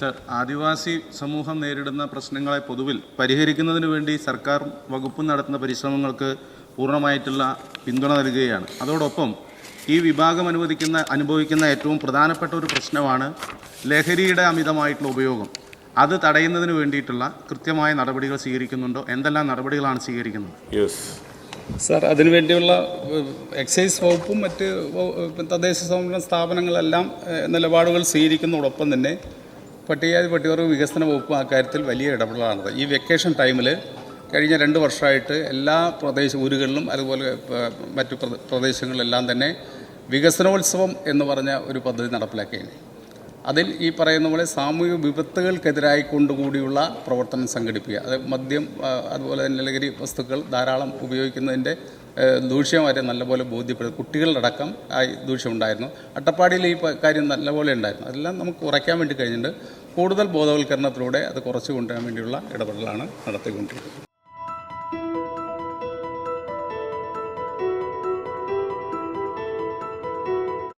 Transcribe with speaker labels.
Speaker 1: Sir ആദിവാസി സമൂഹം നേരിടുന്ന പ്രശ്നങ്ങളെ പൊതുവിൽ പരിഹരിക്കുന്നതിന് വേണ്ടി സർക്കാർ വകുപ്പ് നടത്തുന്ന പരിശ്രമങ്ങൾക്ക് പൂർണമായിട്ടുള്ള പിന്തുണ നൽകുകയാണ്. അതോടൊപ്പം ഈ വിഭാഗം അനുവദിക്കുന്ന അനുഭവിക്കുന്ന ഏറ്റവും പ്രധാനപ്പെട്ട ഒരു പ്രശ്നമാണ് ലഹരിയുടെ അമിതമായിട്ടുള്ള ഉപയോഗം. അത് തടയുന്നതിന് വേണ്ടിയിട്ടുള്ള കൃത്യമായ നടപടികൾ സ്വീകരിക്കുന്നുണ്ടോ? എന്തെല്ലാം നടപടികളാണ് സ്വീകരിക്കുന്നത്?
Speaker 2: യെസ്
Speaker 3: സാർ അതിനുവേണ്ടിയുള്ള എക്സൈസ് വകുപ്പും മറ്റ് തദ്ദേശ സ്വയംഭരണ സ്ഥാപനങ്ങളെല്ലാം നിലപാടുകൾ സ്വീകരിക്കുന്നതോടൊപ്പം തന്നെ പട്ടികജാതി പട്ടികവർഗ വികസന വകുപ്പും അക്കാര്യത്തിൽ വലിയ ഇടപെടലാണത്. ഈ വെക്കേഷൻ ടൈമിൽ കഴിഞ്ഞ രണ്ട് വർഷമായിട്ട് എല്ലാ പ്രദേശ ഊരുകളിലും അതുപോലെ മറ്റു പ്രദേ- പ്രദേശങ്ങളിലെല്ലാം തന്നെ വികസനോത്സവം എന്ന് പറഞ്ഞ ഒരു പദ്ധതി നടപ്പിലാക്കിയാണ് അതിൽ ഈ പറയുന്ന പോലെ സാമൂഹിക വിപത്തുകൾക്കെതിരായി കൊണ്ടുകൂടിയുള്ള പ്രവർത്തനം സംഘടിപ്പിക്കുക. അത് മദ്യം അതുപോലെ തന്നെ ലഹരി വസ്തുക്കൾ ധാരാളം ഉപയോഗിക്കുന്നതിന്റെ ദൂഷ്യം വരെ നല്ലപോലെ ബോധ്യപ്പെടും കുട്ടികളിലടക്കം ആ ദൂഷ്യം ഉണ്ടായിരുന്നു അട്ടപ്പാടിയിൽ ഈ കാര്യം നല്ലപോലെ ഉണ്ടായിരുന്നു. അതെല്ലാം നമുക്ക് കുറയ്ക്കാൻ വേണ്ടി കഴിഞ്ഞിട്ടുണ്ട്. കൂടുതൽ ബോധവൽക്കരണത്തിലൂടെ അത് കുറച്ച് കൊണ്ടുവരാൻ വേണ്ടിയുള്ള ഇടപെടലാണ് നടത്തിക്കൊണ്ടിരിക്കുന്നത്.